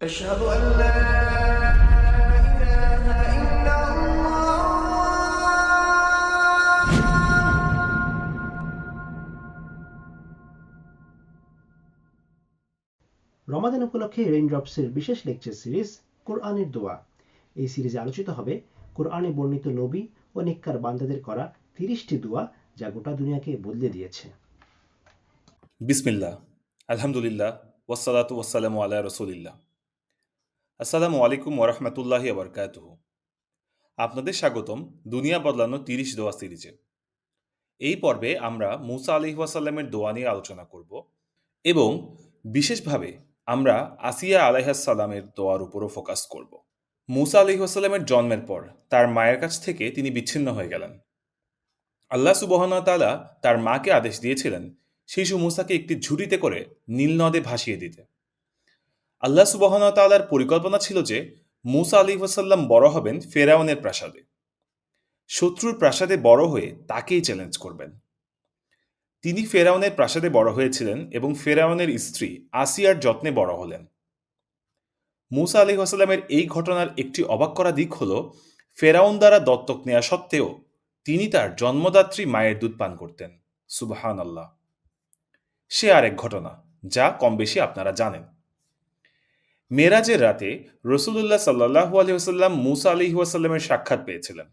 أشهد أن لا إله إلا الله রমাদান উপলক্ষে রেইনড্রপসের বিশেষ lecture series কোরআনের দোয়া এই সিরিজে আলোচিত হবে কোরআনে বর্ণিত নবী ও নিক্কার বান্দাদের করা তিরিশটি দোয়া যা গোটা দুনিয়াকে বদলে দিয়েছে বিসমিল্লাহ আলহামদুলিল্লাহ ওয়াসালাতু ওয়াসালামু আলা রসুলিল্লাহ আসসালামু আলাইকুম ওরহমতুল্লাহি আবরকাতুহ আপনাদের স্বাগতম দুনিয়া বদলানো তিরিশ দোয়া সিরিজে। এই পর্বে আমরা মুসা আলি ওয়াসাল্লামের দোয়া নিয়ে আলোচনা করব এবং বিশেষভাবে আমরা আসিয়া আলাইহাসাল্লামের দোয়ার উপরও ফোকাস করব। মুসা আলি ওয়াসাল্লামের জন্মের পর তার মায়ের কাছ থেকে তিনি বিচ্ছিন্ন হয়ে গেলেন। আল্লাহ সুবহানা তাআলা তার মাকে আদেশ দিয়েছিলেন শিশু মুসাকে একটি ঝুড়িতে করে নীল নদে ভাসিয়ে দিতে। আল্লাহ সুবহানা তাআলার পরিকল্পনা ছিল যে মুসা আলী ওয়াসাল্লাম বড় হবেন ফেরাউনের প্রাসাদে। শত্রুর প্রাসাদে বড় হয়ে তাকেই চ্যালেঞ্জ করবেন। তিনি ফেরাউনের প্রাসাদে বড় হয়েছিলেন এবং ফেরাউনের স্ত্রী আসিয়ার যত্নে বড় হলেন। মুসা আলী ওয়াসাল্লামের এই ঘটনার একটি অবাক করা দিক হল, ফেরাউন দ্বারা দত্তক নেওয়া সত্ত্বেও তিনি তার জন্মদাত্রী মায়ের দুধ পান করতেন। সুবহান আল্লাহ সে আরেক ঘটনা, যা কম বেশি আপনারা জানেন। মেরাজের রাতে রসুল্লাহ সাল্লাহু আলহিহাসাল্লাম মুসা আলহি ওয়াসাল্লামের সাক্ষাৎ পেয়েছিলেন।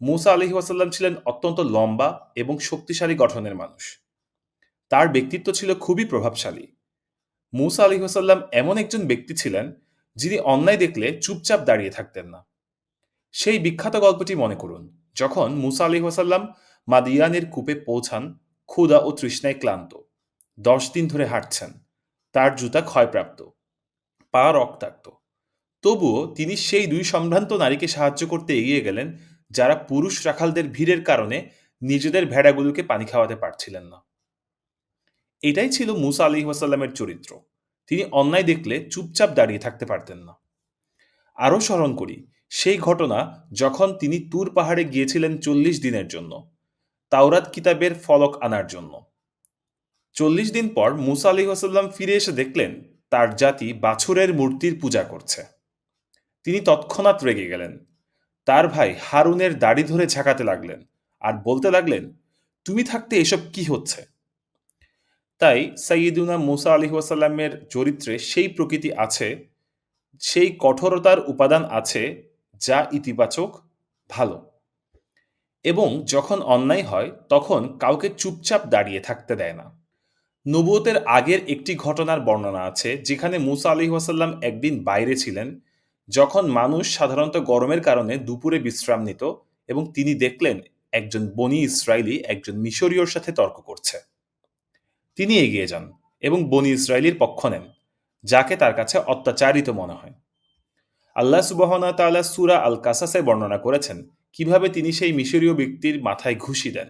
মুসা আলহি ওয়াসাল্লাম ছিলেন অত্যন্ত লম্বা এবং শক্তিশালী গঠনের মানুষ। তার ব্যক্তিত্ব ছিল খুবই প্রভাবশালী। মুসা আলহি ওয়াসাল্লাম এমন একজন ব্যক্তি ছিলেন যিনি অন্যায় দেখলে চুপচাপ দাঁড়িয়ে থাকতেন না। সেই বিখ্যাত গল্পটি মনে করুন, যখন মুসা আলহি ওয়াসাল্লাম মাদিয়ানের কূপে পৌঁছান, ক্ষুধা ও তৃষ্ণায় ক্লান্ত, দশ দিন ধরে হাঁটছেন, তার জুতা ক্ষয়প্রাপ্ত। পা রক্তাক্ত। তবুও তিনি সেই দুই সম্ভ্রান্ত নারীকে সাহায্য করতে এগিয়ে গেলেন, যারা পুরুষ রাখালদের ভিড়ের কারণে নিজেদের ভেড়াগুলোকে পানি খাওয়াতে পারছিলেন না। এটাই ছিল মুসা আলী ওয়াসাল্লামের চরিত্র। তিনি অন্যায় দেখলে চুপচাপ দাঁড়িয়ে থাকতে পারতেন না। আরও স্মরণ করি, সেই ঘটনা যখন তিনি তুর পাহাড়ে গিয়েছিলেন চল্লিশ দিনের জন্য, তাওরাত কিতাবের ফলক আনার জন্য। চল্লিশ দিন পর মুসা আলী ওসাল্লাম ফিরে এসে দেখলেন তার জাতি বাছুরের মূর্তির পূজা করছে। তিনি তৎক্ষণাৎ রেগে গেলেন। তার ভাই হারুনের দাড়ি ধরে ঝাঁকাতে লাগলেন আর বলতে লাগলেন, তুমি থাকতে এসব কি হচ্ছে? তাই সৈয়দুনা মুসা আলী ওয়াসাল্লামের চরিত্রে সেই প্রকৃতি আছে, সেই কঠোরতার উপাদান আছে যা ইতিবাচক, ভালো। এবং যখন অন্যায় হয়, তখন কাউকে চুপচাপ দাঁড়িয়ে থাকতে দেয় না। নবুয়তের আগের একটি ঘটনার বর্ণনা আছে, যেখানে মুসা আলী ওয়াসাল্লাম একদিন বাইরে ছিলেন, যখন মানুষ সাধারণত গরমের কারণে দুপুরে বিশ্রাম নিত এবং তিনি দেখলেন একজন বনি ইসরায়েলি একজন মিশরীয়র সাথে তর্ক করছে। তিনি এগিয়ে যান এবং বনি ইসরায়েলির পক্ষ নেন, যাকে তার কাছে অত্যাচারিত মনে হয়। আল্লাহ সুবহানা তাআলা সুরা আল কাসাসে বর্ণনা করেছেন, কীভাবে তিনি সেই মিশরীয় ব্যক্তির মাথায় ঘুষি দেন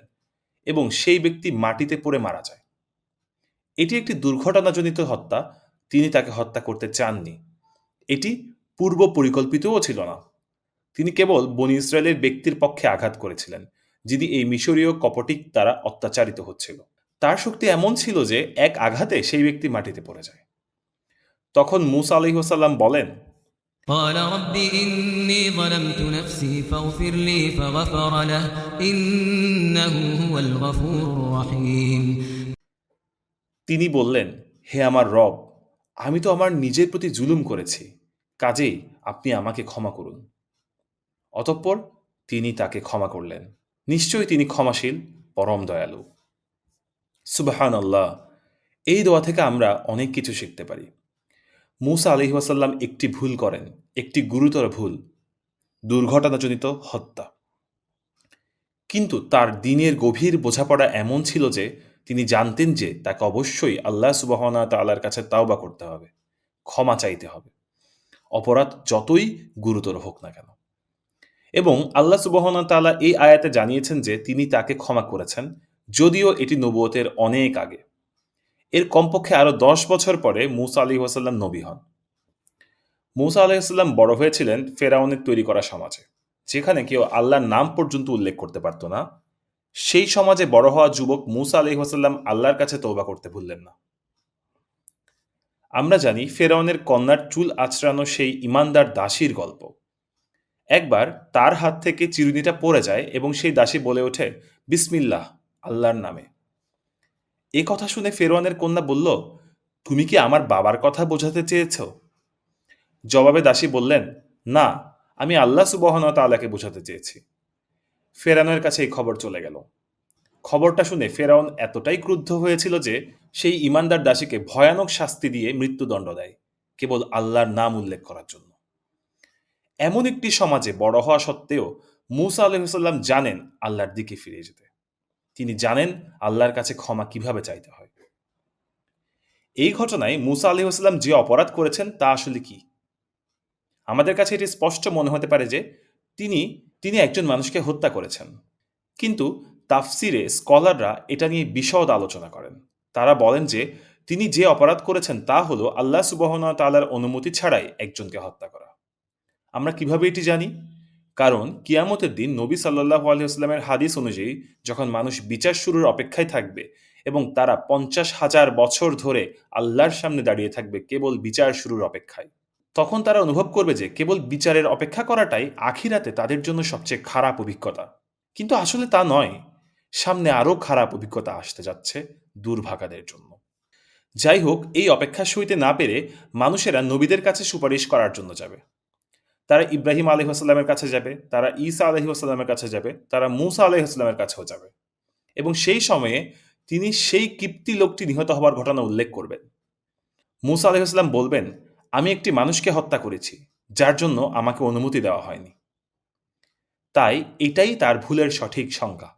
এবং সেই ব্যক্তি মাটিতে পড়ে মারা যায়। এটি একটি দুর্ঘটনাজনিত হত্যা তিনি তাকে হত্যা করতে চাননি এটি পূর্ব পরিকল্পিতও ছিল না তিনি কেবল বনি ইসরায়েলের ব্যক্তির পক্ষে আঘাত করেছিলেন যিনি এই মিশরীয় কপটিক দ্বারা অত্যাচারিত হচ্ছিল তার শক্তি এমন ছিল যে এক আঘাতে সেই ব্যক্তি মাটিতে পড়ে যায় তখন মুসা আলহিহাসাল্লাম বলেন قال رب إني ظلمت نفسي فاغفر لي فغفر له إنه هو الغفور الرحيم তিনি বললেন, হে আমার রব, আমি তো আমার নিজের প্রতি জুলুম করেছি। কাজেই আপনি আমাকে ক্ষমা করুন। অতঃপর তিনি তাকে ক্ষমা করলেন। নিশ্চয়ই তিনি ক্ষমাশীল, পরম দয়ালু। সুবাহান আল্লাহ এই দোয়া থেকে আমরা অনেক কিছু শিখতে পারি। মুসা আলহিহাসাল্লাম একটি ভুল করেন, একটি গুরুতর ভুল, দুর্ঘটনাজনিত হত্যা। কিন্তু তার দিনের গভীর বোঝাপড়া এমন ছিল যে তিনি জানতেন যে তাকে অবশ্যই আল্লাহ সুবাহনা তাল্লার কাছে তাওবা করতে হবে, ক্ষমা চাইতে হবে। অপরাধ যতই গুরুতর হোক না কেন। এবং আল্লাহ সুবহানা তাআলা এই আয়াতে জানিয়েছেন যে তিনি তাকে ক্ষমা করেছেন, যদিও এটি নবুয়তের অনেক আগে। এর কমপক্ষে আরও দশ বছর পরে মুসা আলী ওয়াসাল্লাম নবী হন। মুসা আলাহিসাল্লাম বড় হয়েছিলেন ফেরাউনের তৈরি করা সমাজে, যেখানে কেউ আল্লাহর নাম পর্যন্ত উল্লেখ করতে পারত না। সেই সমাজে বড় হওয়া যুবক মুসা আলী ওয়াসাল্লাম আল্লাহর কাছে তৌবা করতে ভুললেন না। আমরা জানি ফেরাউনের কন্যার চুল আঁচড়ানো সেই ইমানদার দাসীর গল্প। একবার তার হাত থেকে চিরুনিটা পড়ে যায় এবং সেই দাসী বলে ওঠে, বিসমিল্লাহ, আল্লাহর নামে। এ কথা শুনে ফেরোয়ানের কন্যা বলল, তুমি কি আমার বাবার কথা বোঝাতে চেয়েছ? জবাবে দাসী বললেন, না, আমি আল্লাহ সুবহন তাআলাকে বোঝাতে চেয়েছি। ফেরাউনের কাছে এই খবর চলে গেল। খবরটা শুনে ফেরাউন এতটাই ক্রুদ্ধ হয়েছিল যে সেই ইমানদার দাসীকে ভয়ানক শাস্তি দিয়ে মৃত্যুদণ্ড দেয়, কেবল আল্লাহর নাম উল্লেখ করার জন্য। এমন একটি সমাজে বড় হওয়া সত্ত্বেও মুসা আলহিসাল্লাম জানেন আল্লাহর দিকে ফিরে যেতে। তিনি জানেন আল্লাহর কাছে ক্ষমা কীভাবে চাইতে হয়। এই ঘটনায় মুসা আলহিহাস্লাম যে অপরাধ করেছেন তা আসলে কি? আমাদের কাছে এটি স্পষ্ট মনে হতে পারে যে তিনি তিনি একজন মানুষকে হত্যা করেছেন। কিন্তু তাফসিরে স্কলাররা এটা নিয়ে বিশদ আলোচনা করেন। তারা বলেন যে, তিনি যে অপরাধ করেছেন তা হলো আল্লাহ সুবহন তালার অনুমতি ছাড়াই একজনকে হত্যা করা। আমরা কীভাবে এটি জানি? কারণ কিয়ামতের দিন নবী সাল্লাহ আলহিহাস্লামের হাদিস অনুযায়ী যখন মানুষ বিচার শুরুর অপেক্ষায় থাকবে এবং তারা পঞ্চাশ হাজার বছর ধরে আল্লাহর সামনে দাঁড়িয়ে থাকবে কেবল বিচার শুরুর অপেক্ষায়। তখন তারা অনুভব করবে যে কেবল বিচারের অপেক্ষা করাটাই আখিরাতে তাদের জন্য সবচেয়ে খারাপ অভিজ্ঞতা। কিন্তু আসলে তা নয়। সামনে আরও খারাপ অভিজ্ঞতা আসতে যাচ্ছে দুর্ভাগাদের জন্য। যাই হোক, এই অপেক্ষা সইতে না পেরে মানুষেরা নবীদের কাছে সুপারিশ করার জন্য যাবে। তারা ইব্রাহিম আলহিহাস্লামের কাছে যাবে, তারা ঈসা আলহিহাস্লামের কাছে যাবে, তারা মুসা আলহিহাস্লামের কাছেও যাবে। এবং সেই সময়ে তিনি সেই কিপ্তি লোকটি নিহত হবার ঘটনা উল্লেখ করবেন। মুসা আলহিহাস্লাম বলবেন আমি একটি মানুষকে হত্যা করেছি, যার জন্য আমাকে অনুমতি দেওয়া হয়নি। তাই এটাই তার ভুলের সঠিক সংজ্ঞা।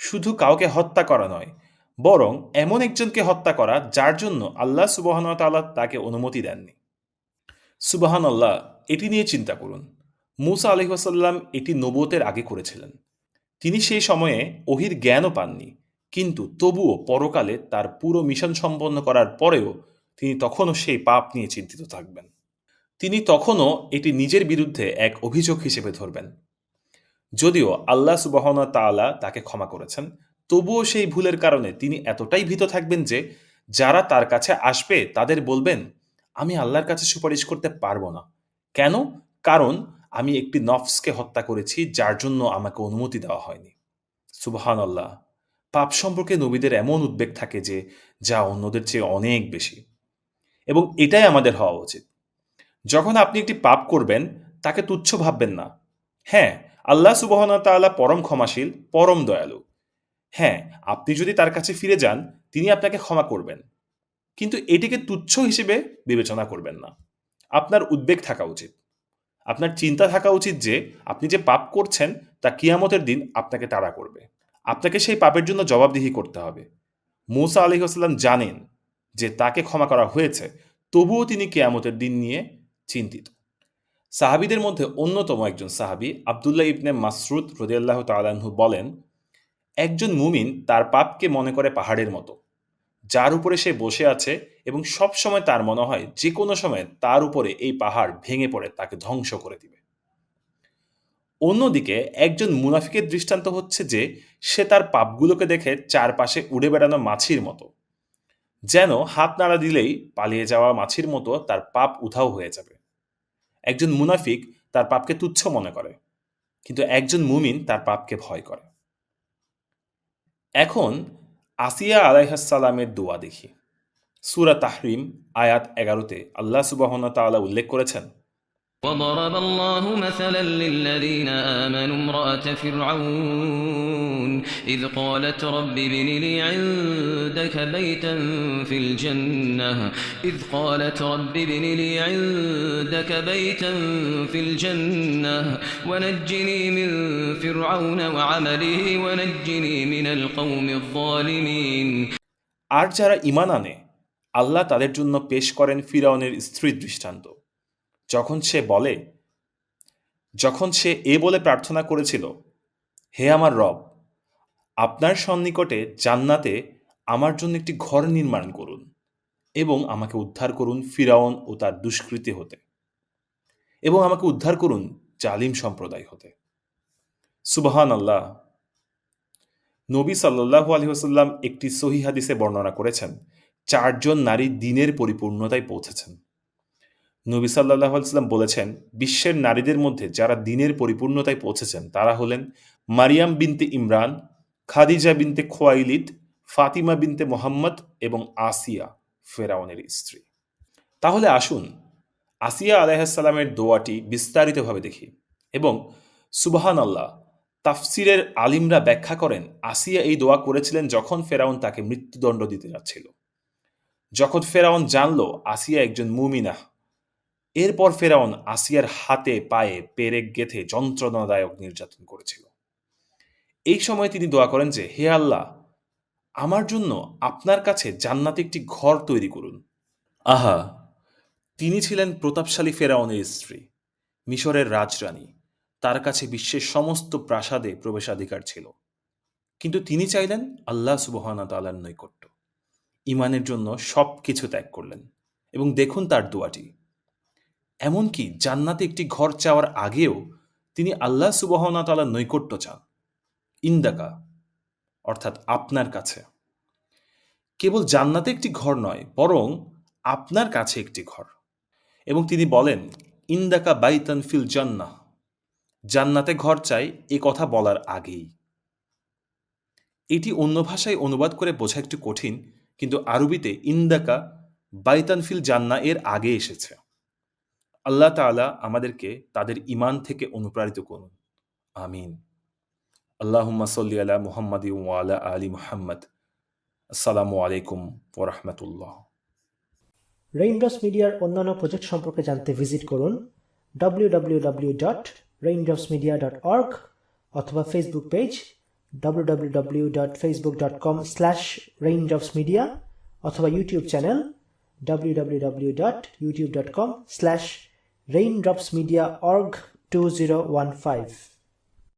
শুধু কাউকে হত্যা করা নয়, বরং এমন একজনকে হত্যা করা যার জন্য আল্লাহ সুবহান তাআলা তাকে অনুমতি দেননি। সুবাহান আল্লাহ এটি নিয়ে চিন্তা করুন। মুসা আলহিহাসাল্লাম এটি নবতের আগে করেছিলেন। তিনি সেই সময়ে ওহির জ্ঞানও পাননি, কিন্তু তবুও পরকালে তার পুরো মিশন সম্পন্ন করার পরেও তিনি তখনও সেই পাপ নিয়ে চিন্তিত থাকবেন। তিনি তখনও এটি নিজের বিরুদ্ধে এক অভিযোগ হিসেবে ধরবেন। যদিও আল্লাহ সুবহন তাআলা তাকে ক্ষমা করেছেন, তবুও সেই ভুলের কারণে তিনি এতটাই ভীত থাকবেন যে, যারা তার কাছে আসবে তাদের বলবেন, আমি আল্লাহর কাছে সুপারিশ করতে পারব না। কেন? কারণ আমি একটি নফসকে হত্যা করেছি, যার জন্য আমাকে অনুমতি দেওয়া হয়নি। সুবহান আল্লাহ পাপ সম্পর্কে নবীদের এমন উদ্বেগ থাকে যে, যা অন্যদের চেয়ে অনেক বেশি। এবং এটাই আমাদের হওয়া উচিত। যখন আপনি একটি পাপ করবেন, তাকে তুচ্ছ ভাববেন না। হ্যাঁ আল্লাহ সুবহান তাআলা পরম ক্ষমাশীল, পরম দয়ালু। হ্যাঁ আপনি যদি তার কাছে ফিরে যান, তিনি আপনাকে ক্ষমা করবেন। কিন্তু এটিকে তুচ্ছ হিসেবে বিবেচনা করবেন না। আপনার উদ্বেগ থাকা উচিত। আপনার চিন্তা থাকা উচিত যে, আপনি যে পাপ করছেন, তা কিয়ামতের দিন আপনাকে তাড়া করবে। আপনাকে সেই পাপের জন্য জবাবদিহি করতে হবে। মুসা আলহিহাস্লাম জানেন যে তাকে ক্ষমা করা হয়েছে, তবুও তিনি কেয়ামতের দিন নিয়ে চিন্তিত। সাহাবিদের মধ্যে অন্যতম একজন সাহাবি আবদুল্লাহ ইবনে মাসরুদ রদিয়াল্লাহ তালাহু বলেন, একজন মুমিন তার পাপকে মনে করে পাহাড়ের মতো, যার উপরে সে বসে আছে এবং সব সময় তার মনে হয় যে কোনো সময় তার উপরে এই পাহাড় ভেঙে পড়ে, তাকে ধ্বংস করে দিবে। অন্যদিকে একজন মুনাফিকের দৃষ্টান্ত হচ্ছে যে, সে তার পাপগুলোকে দেখে চারপাশে উড়ে বেড়ানো মাছির মতো যেন হাত নাড়া দিলেই পালিয়ে যাওয়া মাছির মতো তার পাপ উধাও হয়ে যাবে। একজন মুনাফিক তার পাপকে তুচ্ছ মনে করে, কিন্তু একজন মুমিন তার পাপকে ভয় করে। এখন আসিয়া আলাইহাসালামের দোয়া দেখি। সুরা তাহরিম আয়াত এগারোতে আল্লাহ সুবাহন তাল্লাহ উল্লেখ করেছেন وضرب الله مثلا للذين آمنوا امرأة فرعون إذ قالت رب ابن لي عندك بيتا في الجنة إذ قالت رب ابن لي عندك بيتا في الجنة ونجني من فرعون وعمله ونجني من القوم الظالمين আর যারা ইমান আনে আল্লাহ তাদের জন্য পেশ করেন ফিরাউনের স্ত্রী দৃষ্টান্ত যখন সে বলে, যখন সে এ বলে প্রার্থনা করেছিল, হে আমার রব, আপনার সন্নিকটে জান্নাতে আমার জন্য একটি ঘর নির্মাণ করুন এবং আমাকে উদ্ধার করুন ফিরাউন ও তার দুষ্কৃতি হতে এবং আমাকে উদ্ধার করুন জালিম সম্প্রদায় হতে। সুবহান আল্লাহ নবী সাল্লাহু আলহিহাস্লাম একটি সহি হাদিসে বর্ণনা করেছেন, চারজন নারী দিনের পরিপূর্ণতায় পৌঁছেছেন। নবী সাল্লাহ সাল্লাম বলেছেন, বিশ্বের নারীদের মধ্যে যারা দিনের পরিপূর্ণতায় পৌঁছেছেন, তারা হলেন মারিয়াম বিনতে ইমরান, খাদিজা বিনতে খোয়াইলিদ, ফাতিমা বিনতে মোহাম্মদ এবং আসিয়া, ফেরাউনের স্ত্রী। তাহলে আসুন, আসিয়া আলাইসাল্লামের দোয়াটি বিস্তারিতভাবে দেখি এবং সুবাহান আল্লাহ তাফসিরের আলিমরা ব্যাখ্যা করেন, আসিয়া এই দোয়া করেছিলেন যখন ফেরাউন তাকে মৃত্যুদণ্ড দিতে যাচ্ছিল। যখন ফেরাউন জানল আসিয়া একজন মুমিনাহ এরপর ফেরাউন আসিয়ার হাতে পায়ে পেরেক গেথে যন্ত্রণাদায়ক নির্যাতন করেছিল। এই সময় তিনি দোয়া করেন যে, হে আল্লাহ, আমার জন্য আপনার কাছে জান্নাতে একটি ঘর তৈরি করুন। আহা, তিনি ছিলেন প্রতাপশালী ফেরাউনের স্ত্রী, মিশরের রাজরানী। তার কাছে বিশ্বের সমস্ত প্রাসাদে প্রবেশাধিকার ছিল। কিন্তু তিনি চাইলেন আল্লাহ সুবহানা তালার নৈকট্য। ইমানের জন্য সব কিছু ত্যাগ করলেন এবং দেখুন তার দোয়াটি। এমনকি জান্নাতে একটি ঘর চাওয়ার আগেও তিনি আল্লাহ সুবহানা তালার নৈকট্য চান। ইন্দাকা, অর্থাৎ আপনার কাছে। কেবল জান্নাতে একটি ঘর নয়, বরং আপনার কাছে একটি ঘর। এবং তিনি বলেন, ইন্দাকা বাইতান ফিল জান্নাহ। জান্নাতে ঘর চাই এ কথা বলার আগেই। এটি অন্য ভাষায় অনুবাদ করে বোঝা একটু কঠিন, কিন্তু আরবিতে ইন্দাকা বাইতান ফিল জান্না এর আগে এসেছে। আল্লাহ তাআলা আমাদেরকে তাদের ইমান থেকে অনুপ্রাণিত করুন। আমিন। আল্লাহুম্মা সাল্লি আলা মুহাম্মাদি ওয়ালা আলী মুহাম্মদ। আসসালামু আলাইকুম ওরহমতুল্লাহ রেইনড্রপস মিডিয়ার অন্যান্য প্রজেক্ট সম্পর্কে জানতে ভিজিট করুন www.raindropsmedia.org অথবা ফেসবুক পেজ www.facebook.com/raindropsmedia অথবা ইউটিউব চ্যানেল raindropsmedia.org 2015